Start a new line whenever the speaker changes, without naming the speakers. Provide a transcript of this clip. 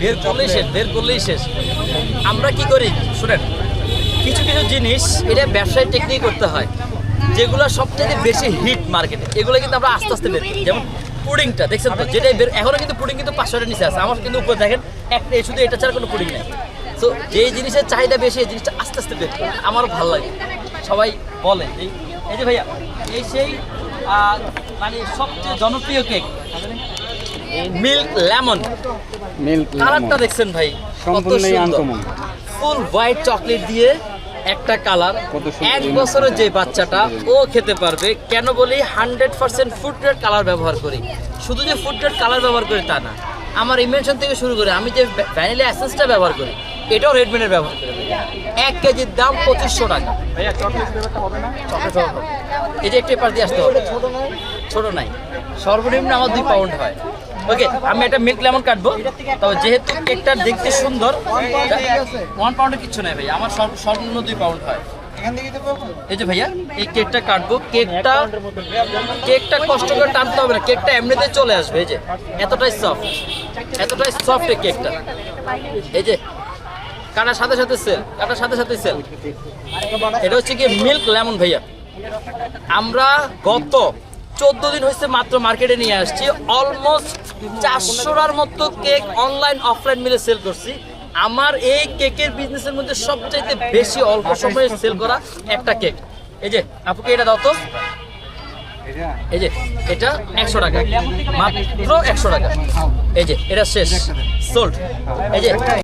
বের করলেই শেষ, বের করলেই শেষ। আমরা কি করি? শুনেন, কিছু কিছু জিনিস এটা ব্যবসায় টেকনিক করতে হয়, যেগুলো সবচেয়ে বেশি হিট মার্কেটে এগুলো কিন্তু আমরা আস্তে আস্তে বের যেমন পুডিংটা, দেখছেন তো? যেটাই বের এখনও কিন্তু পুডিং কিন্তু পাঁচশো নিচে আছে। আমার কিন্তু উপরে দেখেন একটা শুধু এটা ছাড়া কোনো পুডিং নেই। তো যেই জিনিসের চাহিদা বেশি, এই জিনিসটা আস্তে আস্তে বের আমারও ভালো লাগে। সবাই বলে এই যে ভাইয়া, এই সেই মানে সবচেয়ে জনপ্রিয় কেক মিল্ক লেমন
মিল্ক
কালারটা দেখছেন ভাই
সম্পূর্ণই uncommon।
ফুল হোয়াইট চকলেট দিয়ে একটা কালার এক বছরের যে বাচ্চাটা ও খেতে পারবে। কেন বলি hundred percent food grade colour ব্যবহার করি। শুধু যে ফুড গ্রেড কালার ব্যবহার করি তা না। আমার ইনভেনশন থেকে শুরু করে আমি যে ভ্যানিলা অ্যাসেন্সটা ব্যবহার করি এটাও রেডমিনের ব্যবহার করি এক কেজির দাম পঁচিশশো টাকা।
ভাইয়া চকলেট ফ্লেভারটা হবে না?
চকলেট হবে। এই যে একটু এপার দিয়ে আসতে হবে। ছোট নাই? সর্বনিম্ন আমার দুই পাউন্ড হয়। ওকে আমি একটা মিল্ক লেমন কাটবো। তবে যেহেতু কেকটা দেখতে সুন্দর ওয়ান পাউন্ডে কিচ্ছু নাই ভাই আমার সর্ব- সর্বনিম্ন দুই পাউন্ড হয়। এই যে ভাইয়া, এই কেকটা কাটবো। কেকটা কেকটা কষ্ট করে টানতে হবে না, কেকটা এমনিতে চলে আসবে, এই যে। এতটাই সফট এতটাই সফট এই কেকটা। এই যে, কাটার সাথে সাথে সেল কাটার সাথে সাথে সেল এটা হচ্ছে কি মিল্ক লেমন ভাইয়া। আমরা গত চোদ্দ দিন হয়েছে মাত্র মার্কেটে নিয়ে আসছি। অলমোস্ট চারশোটার মতো কেক অনলাইন অফলাইন মিলে সেল করছি। আমার এই কেকের বিজনেসের মধ্যে সবচাইতে বেশি অল্প সময়ে সেল করা একটা কেক। এই যে, আপুকে এটা দাও তো। এই যে, এটা একশো টাকা। মাত্র একশো টাকা। এই যে, এটা শেষ। সোল্ড এই যে